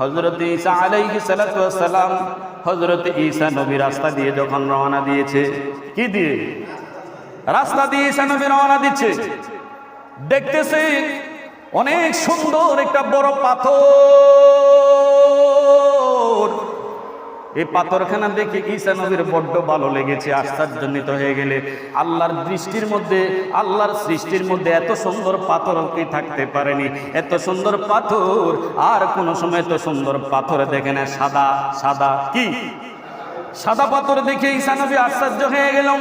হজরত ঈসা আলাইহি সালাম হজরত ঈসা নবী রাস্তা দিয়ে যখন রওনা দিয়েছে, কি দিয়ে? রাস্তা দিয়ে ঈসা নবী রওনা দিচ্ছে। দেখতেছে অনেক সুন্দর একটা বড় পাথর। এই পাথরখানা দেখে ঈসা নবীর বড্ড ভালো লেগেছে, আশ্চর্যজনিত হয়ে গেলে। আল্লাহর দৃষ্টির মধ্যে, আল্লাহর সৃষ্টির মধ্যে এত সুন্দর পাথর কি থাকতে পারেনি। এত সুন্দর পাথর, আর কোনো সময় এত সুন্দর পাথর দেখে না। সাদা সাদা কি? সাদা পাথর দেখে ঈসা নবী আশ্চর্য হয়ে গেলাম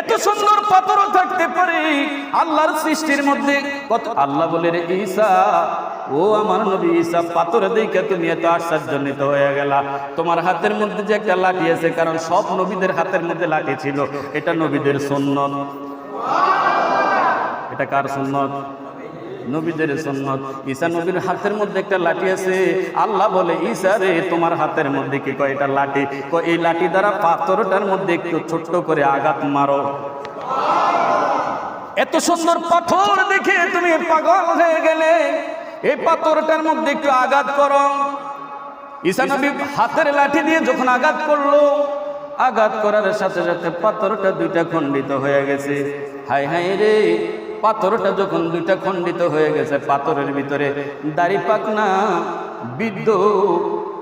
এত সুন্দর পাথরও থাকতে পারে। আল্লাহর সৃষ্টির মধ্যে কত আল্লাহ বলে, রে ঈসা ও আমার নবী ঈসা পাথর দেখে তুমি এত আশ্চর্যজনিত হয়ে গেলা। তোমার হাতের মধ্যে যে একটা লাঠি আছে, কারণ সব নবীদের হাতের মধ্যে লাঠি ছিল, এটা নবীদের সুন্নত। এটা কার সুন্নত? নবীদের সুন্নত। ঈসা নবীর হাতের মধ্যে একটা লাঠি আছে। আল্লাহ বলে, ঈসা রে, তোমার হাতের মধ্যে কি কয় এটা লাঠি? কয়, এই লাঠি দ্বারা পাথরটার মধ্যে একটু ছোট্ট করে আঘাত মারো। এত সুন্দর পাথর দেখে তুমি পাগল হয়ে গেলে। এই পাথরটার মধ্যে একটু আঘাত করো। ঈসা নবী হাতের লাঠি দিয়ে যখন আঘাত করল, আঘাত করার সাথে সাথে পাথরটা দুইটা খণ্ডিত হয়ে গেছে। হাই হাই রে, পাথরটা যখন দুইটা খণ্ডিত হয়ে গেছে, পাথরের ভিতরে দাড়ি পাকনা বিদ্য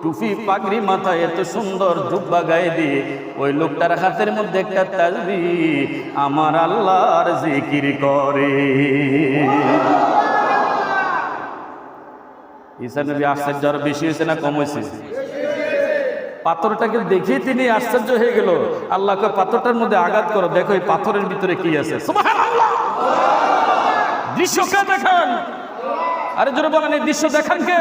টুপি পাগড়ি মাথায় এত সুন্দর জুব্বা গায়ে দিয়ে ওই লোকটার হাতের মধ্যে একটা তাজবি, আমার আল্লাহর জিকির করে। ঈসা নবী আশ্চর্য আরও বেশি হয়েছে না কম হয়েছে? পাথরটাকে দেখে তিনি আশ্চর্য হয়ে গেল। আল্লাহকে পাথরটার মধ্যে আঘাত করো, দেখো এই পাথরের ভিতরে কি আছে! দৃশ্যকে দেখান। আরে জোরে বলেন, এই দৃশ্য দেখান কে?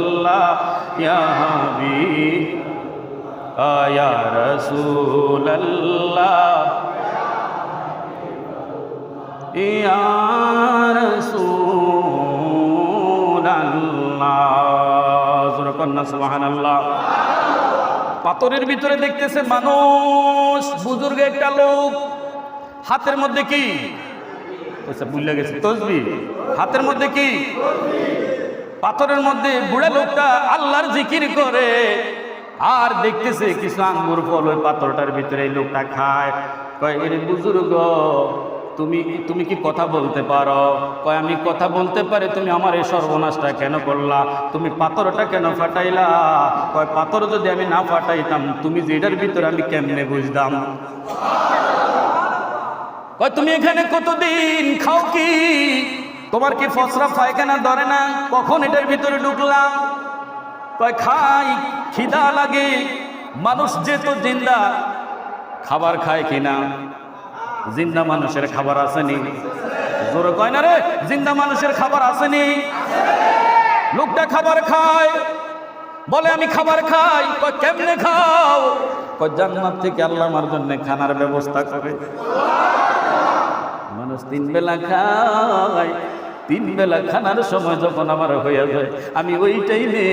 ইয়া রাসূলুল্লাহ ইয়া হাবিব ইয়া রাসূলুল্লাহ ইয়া রাসূলুল্লাহ জোরে কন্যা সুবহানাল্লাহ. পাথরের ভিতরে দেখতেছে মানুষ, বুজুর্গ একটা লোক। হাতের মধ্যে কি? ভুলে গেছে, তসবি। হাতের মধ্যে কি? পাথরের মধ্যে বুড়া লোকটা আল্লাহর জিকির করে। আর দেখতেছে কিছু আঙ্গুর ফল ওই পাথরটার ভিতরে লোকটা খায়। কয় বুজুর্গ, তুমি তুমি কি কথা বলতে পারো? কয়, আমি কথা বলতে পারি, তুমি আমার এই সর্বনাশটা কেন করলা? তুমি পাথরটা কেন ফাটাইলা? কয়, পাথর যদি আমি না ফাটাইতাম, তুমি যেটার ভিতরে আমি কেমনে বুঝতাম? কয়, তুমি এখানে কতদিন খাও কি? তোমার কি ফসরা পায়খানা ধরে না? কখন এটার ভিতরে ঢুকলাম? কয়, খাই, খিদা লাগে। মানুষ যে তো জিন্দা, খাবার খায় কিনা? জিন্দা মানুষের খাবার আসেনি। জোরে কয় না রে, জিন্দা মানুষের খাবার আসেনি। লোকটা খাবার খায়। বলে, আমি খাবার খাই। কয়, কেমনে খাও? কয়, জান্নাত থেকে আল্লাহ আমার জন্য খানার ব্যবস্থা করে। মানুষ তিন বেলা খায়। তিন বেলা খানার সময় যখন আমার হয়ে যায়, আমি ওই টাইমে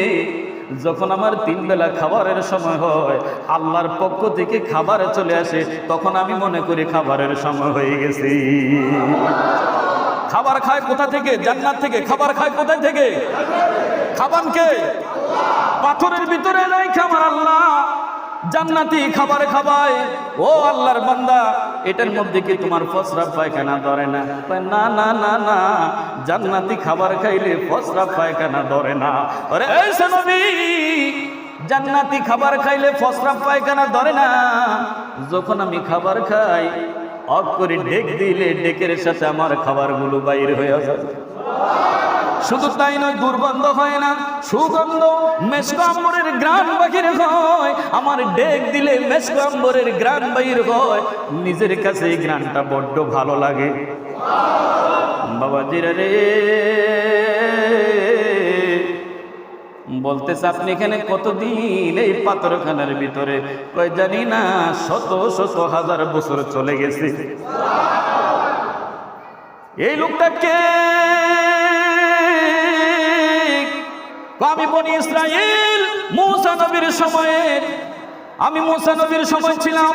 যখন আমার তিন বেলা খাবারের সময় হয়, আল্লাহর পক্ষ থেকে খাবার চলে আসে, তখন আমি মনে করি খাবারের সময় হয়ে গেছে। খাবার খায় কোথা থেকে? জান্নাত থেকে। খাবার খায় কোথায় থেকে? খাবার কে পাথরের ভিতরে নাই খাবার আল্লাহ। জান্নাতি খাবার খাবায়। ও আল্লাহর বান্দা, এটার মধ্যে কি তোমার ফসরা পায়খানা ধরে না? না না না না, জান্নাতি খাবার খাইলে ফসরা পায়খানা ধরে না। আরে নবী জান্নাতি খাবার খাইলে ফসরা পায়খানা ধরে না। যখন আমি খাবার খাই অফ করে ডেক দিলে ডেকের সাথে আমার খাবারগুলো বাইর হয়ে যায়। শুধু তাই নয়, দুর্গন্ধ হয় না, সুগন্ধ মেসকম্বরের গ্রাম বাহির হয়। আমার ডেক দিলে মেসকম্বরের গ্রাম বাহির হয়। নিজের কাছে এই গ্রামটা বড্ড ভালো লাগে। বাবা জিরা রে। বলতেছে, আপনি এখানে কতদিন এই পাথরখানার ভিতরে? কই জানি না, শত শত হাজার বছর চলে গেছে। এই লোকটা লোকটাকে আমি বনি ইসরায়েল মূসা নবীর সময়ে, আমি মূসা নবীর সময় ছিলাম।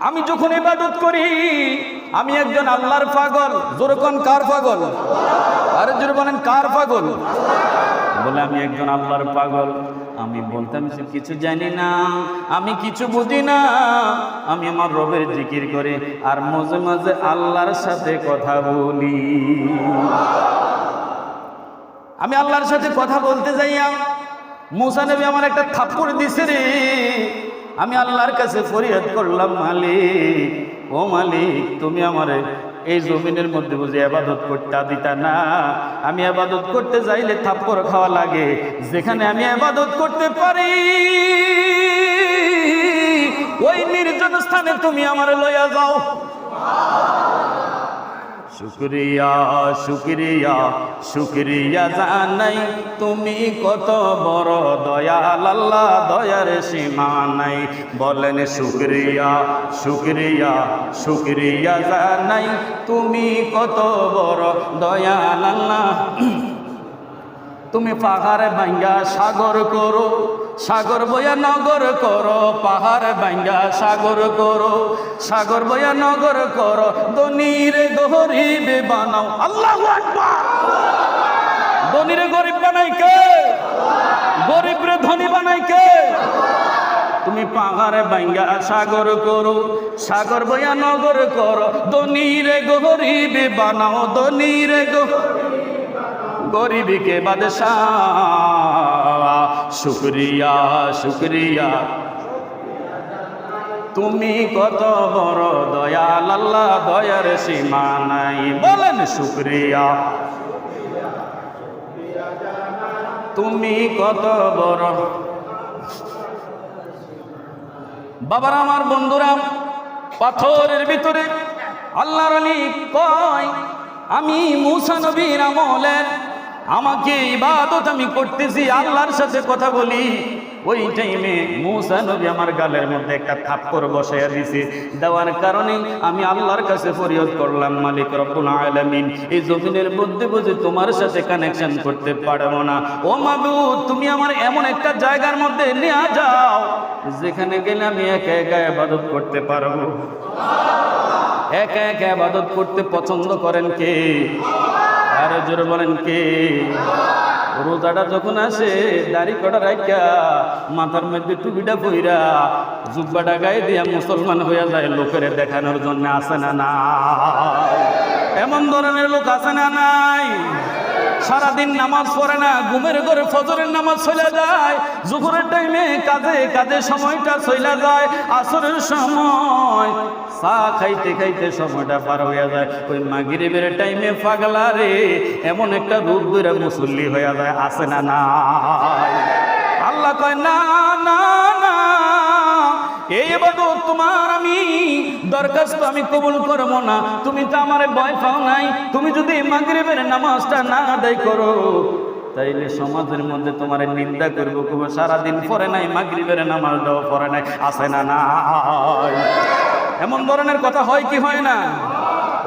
আমি যখন ইবাদত করি, আমি একজন আল্লাহর পাগল। যেরকম কার পাগল? আরে জোরে বলেন, কার পাগল? বলে, আমি একজন আল্লাহর পাগল। আমি বলতাম যে কিছু জানি না, আমি কিছু বুঝি না। আমি আমার রবের জিকির করে আর মাঝে মাঝে আল্লাহর সাথে কথা বলি। আমি আল্লাহর সাথে কথা বলতে যাইয়া মুসা নবী আমার একটা থাপ্পড় দিছে রে। আমি আল্লাহর কাছে ফরিয়াদ করলাম, মালিক, ও মালিক, তুমি আমারে এই জমিনের মধ্যে বুঝে আবাদত করতে দিতা না। আমি আবাদত করতে যাইলে থাপ্পড় খাওয়া লাগে, যেখানে আমি আবাদত করতে পারি। ওই নির্জন স্থানে তুমি আমার লইয়া যাও। শুক্রিয়া শুক্রিয়া শুক্রিয়া জানাই, তুমি কত বড় দয়াল, আল্লাহ দয়ার সীমা নাই। বলেন শুক্রিয়া শুক্রিয়া শুক্রিয়া জানাই, তুমি কত বড় দয়াল, আল্লাহ তুমি পাহাড়ে ভাঙ্গা সাগর করো, সাগর বয়া নগর করো, পাহাড় ভাঙ্গা সাগর করো, সাগর বয়া নগর করো দনিরে গরিবে বানাও। আল্লাহ দনিরে গরিব বানাই কে? গরিব রে ধনী বানাই কে? তুমি পাহাড়ে ভাঙ্গা সাগর করো, সাগর বয়া নগর করো দনিরে গরিবে বানাও দনিরে গো গরিবকে বাদশাহ। শুক্রিয়া শুক্রিয়া। তুমি কত বড় দয়াল, আল্লাহ দয়ার সীমা নাই। বলেন শুক্রিয়া। তুমি কত বড়। বাবার আমার বন্ধুরা, পাথরের ভিতরে আল্লাহর আলী কয়, আমি মুসা নবীর আমলের আমাকে ইবাদত আমি করতেছি, আল্লাহর সাথে কথা বলি। ওই টাইমে মুসা নবী আমার গালের মধ্যে একটা থাপ্পড় বসাইয়া দিছে। দেওয়ার কারণে আমি আল্লাহর কাছে ফরিয়াদ করলাম, মালিক রব্বুল আলামিন, এই জমিনের মধ্যে বুঝে তোমার সাথে কানেকশন করতে পারব না। ও মাবুদ, তুমি আমার এমন একটা জায়গার মধ্যে নিয়ে যাও, যেখানে গেলে আমি একা একা ইবাদত করতে পারব। একা একা আবাদত করতে পছন্দ করেন কে? আর জোরে বলেন কে? রোজাটা যখন আসে, দাড়ি কটা রাখা মাথার মধ্যে টুপিটা পইরা জুব্বাটা গায়ে দিয়া মুসলমান হইয়া যায়, লোকের দেখানোর জন্য আসে না না এমন ধরনের লোক আসে না নাই? সারাদিন নামাজ পড়ে না, ঘুমের ঘরে ফজরের নামাজ চলে যায়, জুহুরের টাইমে কাজে কাজে সময়টা চলে যায়, আসরের সময় চা খাইতে খাইতে সময়টা পার হইয়া যায়। ওই মাগরিবের টাইমে পাগলা রে, এমন একটা রূপ ধরে মুসল্লি হইয়া যায় আসে না না আল্লাহ কয়, না না এই এবাদত তোমার আমি দরখাস্ত আমি কবুল করব না। তুমি তো আমার ভয় পাও নাই। তুমি যদি মাগরিবের নামাজটা না আদায় করো, তাইলে সমাজের মধ্যে তোমার নিন্দা করব খুব সারাদিন পরে নাই, মাগরিবের নামাজ দাও পরে নাই আসে না না এমন ধরনের কথা হয় কি হয় না?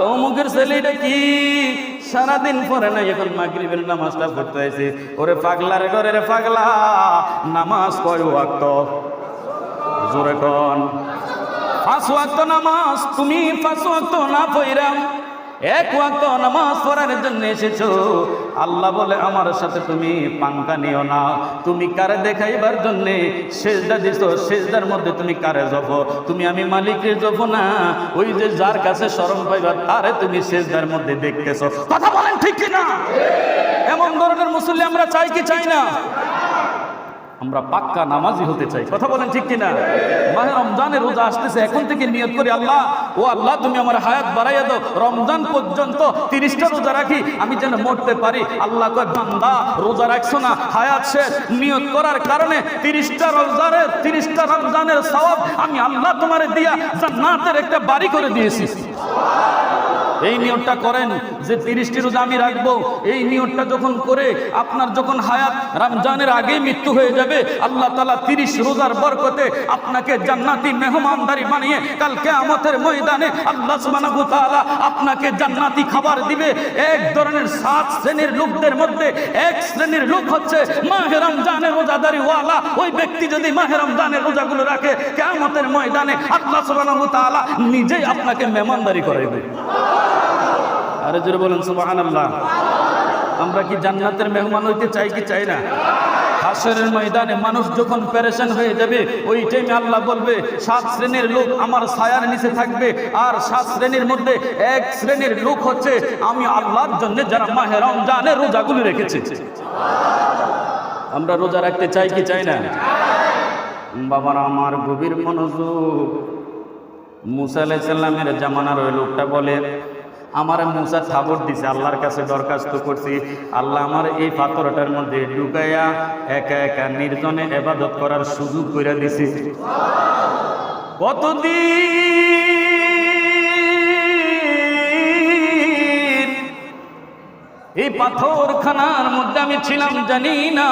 অমুকের ছেলেটা কি? সারাদিন পরে নাই, এখন মাগরিবের নামাজটা পড়তে হয়েছে ওরে পাগলার ঘরে রে পাগলা, নামাজ কয় ওয়াক্ত? জোরে কন। নামাজ, তুমি পাঁচ ওয়াক্ত না পইরাম এক ওয়াক্ত নামাজ পড়ার জন্য এসেছ। আল্লাহ বলে, আমার সাথে তুমি পাঙ্কা নিও না। তুমি কারে দেখাইবার জন্য সেজদা দিছো? সেজদার মধ্যে তুমি কারে জব তুমি আমি মালিকের জব না। ওই যে যার কাছে শরম পাইবা তারে তুমি সেজদার মধ্যে দেখতেছ। কথা বলেন ঠিক কিনা? এমন ধরনের মুসল্লি আমরা চাই কি চাই না? আমরা পাক্কা নামাজি হতে চাই। কথা বলেন ঠিক কিনা? মাহে রমজানের রোজা আসতেছে, এখন থেকে নিয়ত করি, আল্লাহ, ও আল্লাহ, তুমি আমার হায়াত বাড়াইয়া দাও। রমজান পর্যন্ত তিরিশটা রোজা রাখি, আমি যেন মরতে পারি। আল্লাহ কয়, বান্দা, রোজা রাখছো না, হায়াত শেষ। নিয়ত করার কারণে তিরিশটা রমজানের তিরিশটা রমজানের সওয়াব আমি আল্লাহ তোমারে দিয়া জান্নাতের একটা বাড়ি করে দিয়েছি। এই নিয়তটা করেন যে তিরিশটি রোজা আমি রাখব। এই নিয়তটা যখন করে আপনার যখন হায়াত রমজানের আগেই মৃত্যু হয়ে যাবে, আল্লাহ তালা তিরিশ রোজার বরকতে আপনাকে জান্নাতি মেহমানদারি বানিয়ে কাল কেয়ামতের ময়দানে আল্লাহ সুবহানাহু আপনাকে জান্নাতি খাবার দিবে। এক ধরনের সাত শ্রেণির লোকদের মধ্যে এক শ্রেণির লোক হচ্ছে মাহে রমজানের রোজাদারি ওয়ালা। ওই ব্যক্তি যদি মাহে রমজানের রোজাগুলো রাখে, কেয়ামতের ময়দানে আল্লাহ সুবহানাহু তাআলা নিজেই আপনাকে মেহমানদারি করাইবে। আরে জোরে বলেন, সুবহানাল্লাহ। আমরা কি জান্নাতের মেহমান হইতে চাই কি চাই না? হাসরের ময়দানে মানুষ যখন প্যারেশান হয়ে যাবে, ওই টাইমে আল্লাহ বলবে, সাত শ্রেণির লোক আমার ছায়ার নিচে থাকবে, আর সাত শ্রেণির মধ্যে এক শ্রেণির লোক হচ্ছে, আমি আল্লাহর জন্য যারা মাহে রমজানের রোজাগুলি রেখেছে। আমরা রোজা রাখতে চাই কি চাই না? বাবারা আমার গভীর মনোযোগ। মুসা আলাইসাল্লামের জামানার ওই লোকটা বলে, আমার মুসা থাবর দিছে, আল্লাহর কাছে দরখাস্ত করছি। আল্লাহ আমার এই পাথরটার মধ্যে ঢুকাইয়া একা একা নির্জনে এবাদত করার সুযোগ করে দিছে। কতদিন এই পাথরখানার মধ্যে আমি ছিলাম জানি না,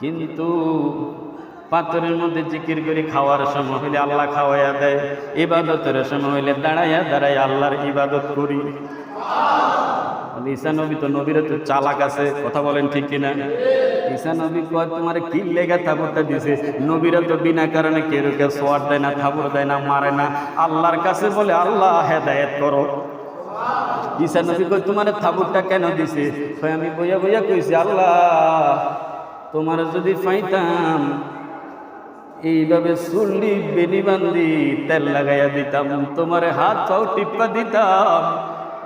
কিন্তু পাথরের মধ্যে জিকির করে খাওয়ার সময় হইলে আল্লাহ খাওয়াইয়া দেয়। ইবাদতের সময় হইলে দাঁড়াইয়া দাঁড়াই আল্লাহর ইবাদত করি। ঈসা নবী তো নবীরা তো চালাক আছে, কথা বলেন ঠিক কিনা? ঈসা নবী কয়, তোমার কি লেগে থাবরটা দিছে? নবীরা তো বিনা কারণে কেউ কেউ সোয়ার দেয় না থাবর দেয় না, মারে না। আল্লাহর কাছে বলে, আল্লাহ হেদায়েত করো। ঈসা নবী কই তোমার থাবুরটা কেন দিছে? আমি বইয়া বইয়া কইছি, আল্লাহ, তোমার যদি পাইতাম এইভাবে চুল্লি বেনি বান্ধি তেল লাগাইয়া দিতাম, তোমার হাত পাও টিপ্পা দিতাম,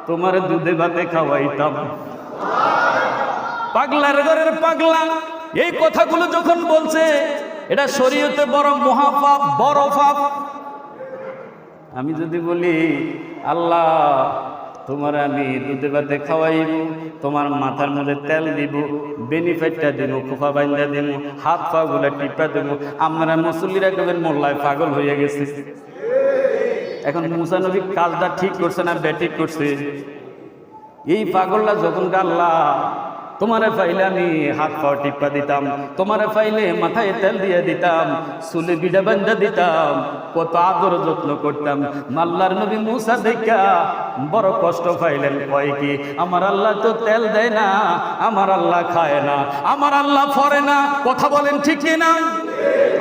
তোমার দুধে ভাতে খাওয়াইতাম। পাগলার ঘরের পাগলা, এই কথাগুলো যখন বলছে, এটা শরীয়তে বড় মহাপাপ, বড় পাপ। আমি যদি বলি, আল্লাহ তোমার আমি দুধে বাদে খাওয়াইব, তোমার মাথার মধ্যে তেল দিব, বেনিফিটটা দিব খোফা বাইন্দা দিব, হাত পা গুলা টিপা দেব। আমরা মুসল্লিরা কবেন মোল্লায় পাগল হয়ে গেছে? এখন মুসানবী কাজটা ঠিক করছে না ব্যাটিক করছে? এই পাগলটা যখন আল্লাহ তোমারে পাইলে আমি হাত পাও টিপা দিতাম, তোমারে ফাইলে মাথায় তেল দিয়ে দিতাম, চুলে বিড়া বান্ধা দিতাম, কত আদর যত্ন করতাম। মাল্লার নবী মুসা দেখা বড় কষ্ট পাইলেন, কয় কি, আমার আল্লাহ তো তেল দেয় না, আমার আল্লাহ খায় না, আমার আল্লাহ ফরে না। কথা বলেন ঠিক না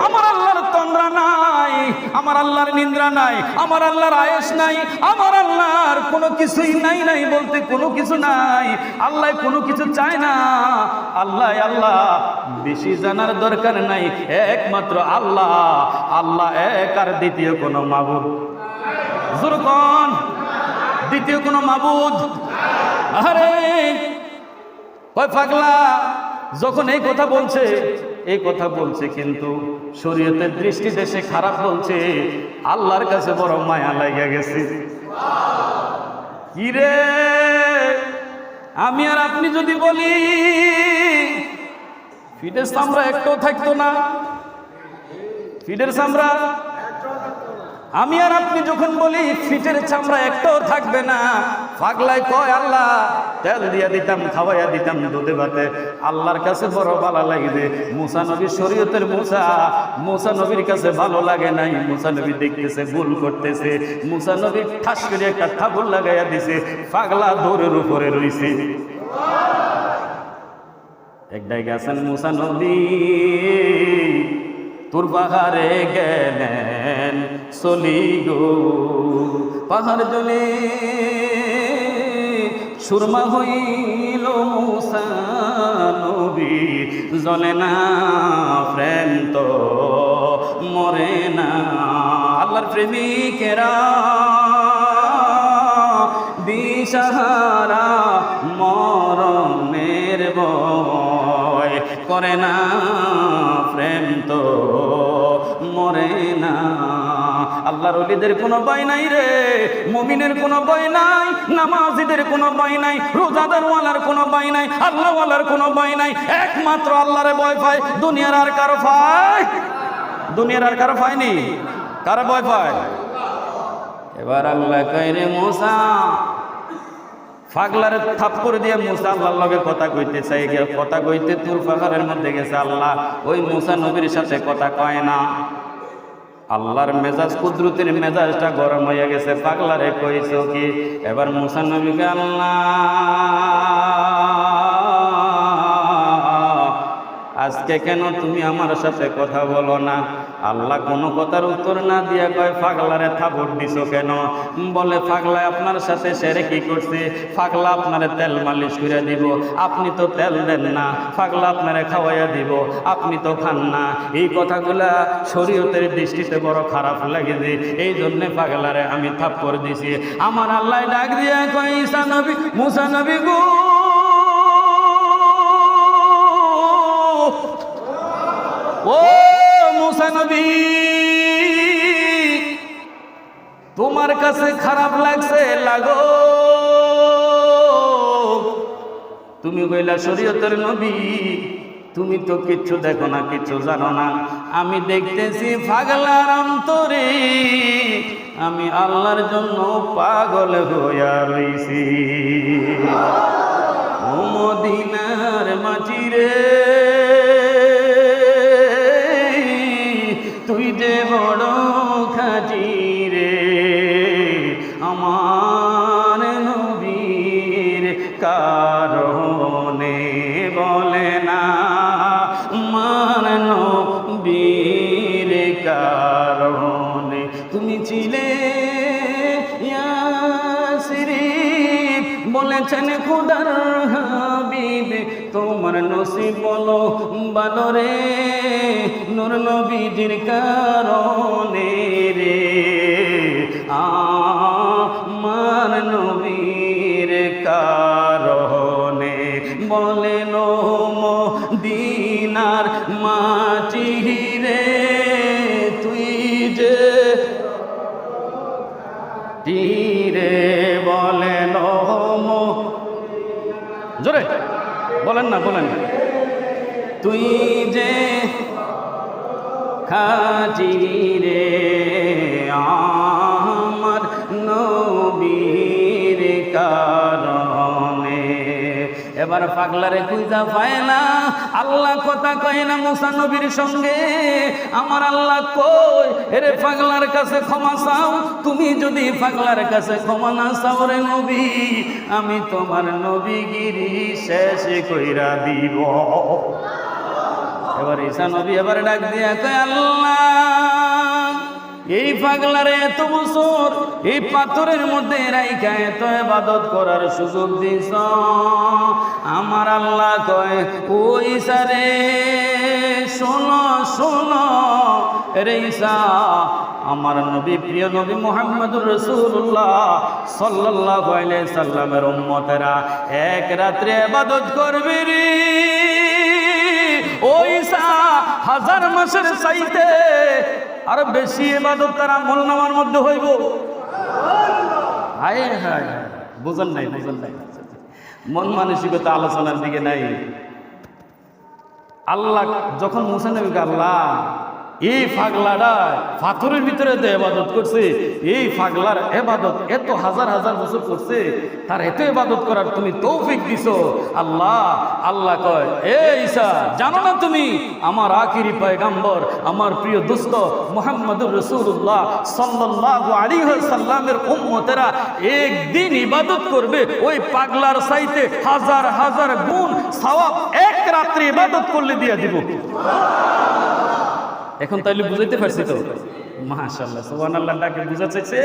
আমার আল্লাহর তন্দ্রা নাই, আমার আল্লাহর নিন্দ্রা নাই, আমার আল্লাহর আয়েস নাই, আমার আল্লাহর কোনো কিছুই নাই নাই বলতে কোনো কিছু নাই, আল্লাহ কোনো কিছু চায় না, আল্লাহ আল্লাহ, বেশি জানার দরকার নাই, একমাত্র আল্লাহ আল্লাহ এক আর দ্বিতীয় কোনো মাবুদ। জুরকন দ্বিতীয় কোনো মাবুদ? আরে কয় পাগলা, যখন এই কথা বলছে, এই কথা বলছে কিন্তু শরীয়তের দৃষ্টি দেশে খারাপ বলছে, আল্লাহর কাছে বড় মায়া লাগিয়া গেছে। কিরে আমি আর আপনি যদি বলি ফিটের সামরা একটাও থাকতো না। ফিটের সামরা আমি আর আপনি যখন বলি ফিটের চামড়া একটাও থাকবে না, পাগলায় কয় আল্লাহ তেল দিয়া দিতাম, খাওয়াইয়া দিতাম দুধে ভাতে। আল্লাহর কাছে বড় ভালো লাগবে। মুসা নবী শরীয়তের মুসা। মুসা নবীর কাছে ভালো লাগে নাই। মুসা নবী দেখতেছে, ভুল করতেছে। মুসা নবী ঠাস করে একটা ঠাকুর লাগাইয়া দিছে। পাগলা দৌড়ের উপরে রইছে। এক জায়গায় আছেন, মুসা নবী, তোর পাহাড়ে গেলেন, চলি গো পাহাড় জলে। সুরমা হইল মুসা জলে না প্রেম তো মরে না আল্লাহর প্রেমিকেরা। দিশাহারা মরণের বয় করে না প্রেম তো মরে না আল্লাহর অলিদের কোনো ভয় নাই রে, মমিনের কোনো ভয় নাই, নামাজিদের কোনো ভয় নাই, রোজাদারওয়ালার কোনো ভয় নাই, আল্লাহওয়ালার কোনো ভয় নাই, একমাত্র আল্লাহরে ভয় পায় দুনিয়ার আর কারও পায় দুনিয়ার আর কারও পায়নি কারও ভয় পায়? এবার আল্লাহ কইরে মুসা, ফাগলার থাপ্পড় দিয়ে মুসা আল্লাহর লগে কথা কইতে চাই কথা কইতে তুর পাহাড়ের মধ্যে গেছে আল্লাহ। ওই মুসা নবীর সাথে কথা কয় না। আল্লাহর মেজাজ কুদরতের মেজাজটা গরম হয়ে গেছে পাগলারে কইছো কি? এবার মুসা নবীকে আল্লাহ আজকে কেন তুমি আমার সাথে কথা বলো না? আল্লাহ কোনো কথার উত্তর না দিয়ে কয় ফাগলারে থাবর দিছো কেন? বলে ফাগলা আপনার সাথে সেরে কি করছে? ফাগলা আপনারে তেল মালিশ করে দিব। আপনি তো তেল দেন না ফাগলা আপনারে খাওয়াইয়া দিব। আপনি তো খান না। এই কথাগুলা শরীয়তের দৃষ্টিতে বড় খারাপ লাগে যে এই জন্যে পাগলারে আমি থাপ্পড় দিছি। আমার আল্লাহ ডাক দিয়ে কয়, ঈসা নবী, মুসা নবী গো। ও মুসা নবী, তোমার কাছে খারাপ লাগছে, লাগো। তুমি কইলা শরীয়তের নবী, তুমি তো কিচ্ছু দেখো না, কিচ্ছু জানো না। আমি দেখতেছি পাগলার অন্তরে, আমি আল্লাহর জন্য পাগল হইয়া রইছি। মদিনার মাটি তোমার নসিব বলো ভালো রে নূর নবীজির কারণে রে। আমার নবীর কারণে বলেন দিনার বলেন না বলেন। তুই যে খাজি রে এবার পাগলারে খুঁজা পায় না। আল্লাহ কথা কয় না, মুসা নবীর সঙ্গে। আমার আল্লাহ কই এরে পাগলার কাছে ক্ষমা চাও। তুমি যদি পাগলার কাছে ক্ষমা না চাও রে নবী, আমি তোমার নবীগিরি শেষ কইরা দিব। এবার ঈসা নবী এবার ডাক দিয়া কয়, আল্লাহ এই পাগলারে এত বছর, এই পাথরের মধ্যে রাইখা এত এবাদত করার সুযোগ দিস আমার আল্লাহ কয় ও ঈসা রে শোনো শোনো রে আমার নবী, প্রিয় নবী মোহাম্মদুর রসুল্লাহ আলাইহি সাল্লামের উম্মতেরা এক রাত্রে ইবাদত করবে রে। ওই হাজার মাসের চাইতে আর বেশি এবাদত তার আমল নামার মধ্যে হইব। হায় হায় বুঝেন নাই বুঝেন নাই। মন মানসিকতা আলোচনার দিকে নাই। আল্লাহ, যখন মুসা নবীকে আল্লাহ এই ফাগলাটা পাথরের ভিতরে তো এবাদত করছে, এই ফাগলার এবাদত এত হাজার হাজার বছর করছে, তার এত এবাদত করার তুমি তৌফিক দিছ। আল্লাহ আল্লাহ কয়, এ ঈসা, জানো না তুমি, আমার আখিরি পয়গাম্বর, আমার প্রিয় দোস্ত মোহাম্মদুর রসুল্লাহ সাল্লাল্লাহু আলাইহি সাল্লামের উম্মতেরা একদিন ইবাদত করবে, ওই পাগলার সাইতে হাজার হাজার গুণ সওয়াব এক রাত্রি ইবাদত করলে দিয়ে দিব। এখন তাইলে বুঝাইতে পারছি তো? মাশাল্লাহ সোহান আল্লাহ ডাকে বুঝাচ্ছে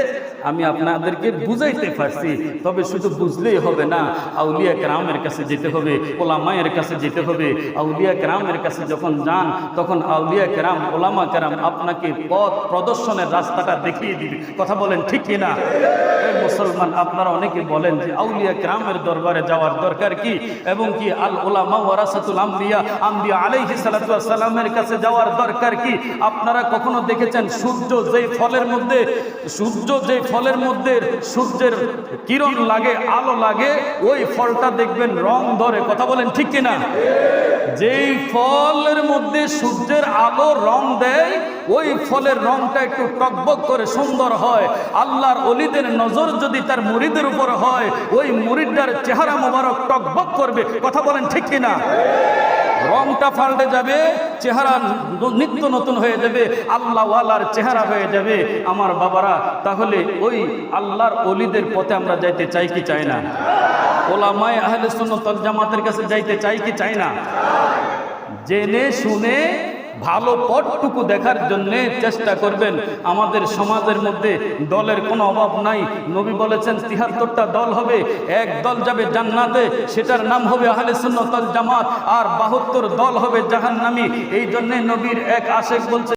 আমি আপনাদেরকে বুঝাইতে পারছি, তবে শুধু বুঝলেই হবে না, আউলিয়া কেরামের কাছে যেতে হবে, ওলামায়ের কাছে যেতে হবে, আউলিয়া কেরামের কাছে যখন যান, তখন আউলিয়া কেরাম, ওলামা কেরাম আপনাকে পথ প্রদর্শনের রাস্তাটা দেখিয়ে দিবে, কথা বলেন ঠিক কিনা মুসলমান, আপনারা অনেকে বলেন যে আউলিয়া কেরামের দরবারে যাওয়ার দরকার কি? এবং কি আল ওলামা ওয়ারাসাতুল আম্বিয়া আম্বিয়া আলাইহি সালামের কাছে যাওয়ার দরকার কি? আপনারা কখনো দেখেছেন সুদ সূর্য যেই ফলের মধ্যে, সূর্য যে ফলের মধ্যে সূর্যের কিরণ লাগে, আলো লাগে, ওই ফলটা দেখবেন রং ধরে। কথা বলেন ঠিক কিনা? যেই ফলের মধ্যে সূর্যের আলো রং দেয়, ওই ফলের রংটা একটু টকবক করে সুন্দর হয়। আল্লাহর অলিদের নজর যদি তার মুরিদের উপর হয়, ওই মুরিদটার চেহারা মোবারক টকবক করবে। কথা বলেন ঠিক কিনা? রংটা পাল্টে যাবে, চেহারা নিত্য নতুন হয়ে যাবে, আল্লাহওয়ালার চেহারা হয়ে যাবে। আমার বাবারা, তাহলে ওই আল্লাহর অলিদের পথে আমরা যাইতে চাই কি চাই না? ওলা ওলামায় আহলে সুন্নাত জামাতের কাছে যাইতে চাই কি চাই না? জেনে শুনে ভালো পথটুকু দেখার জন্য চেষ্টা করবেন। আমাদের সমাজের মধ্যে দলের কোনো অভাব নাই। নবী বলেছেন তিহাত্তরটা দল হবে, এক দল যাবে জান্নাতে, সেটার নাম হবে আহলে সুন্নতল জামাত, আর বাহাত্তর দল হবে জাহান্নামী। এই জন্যে নবীর এক আশেখ বলছে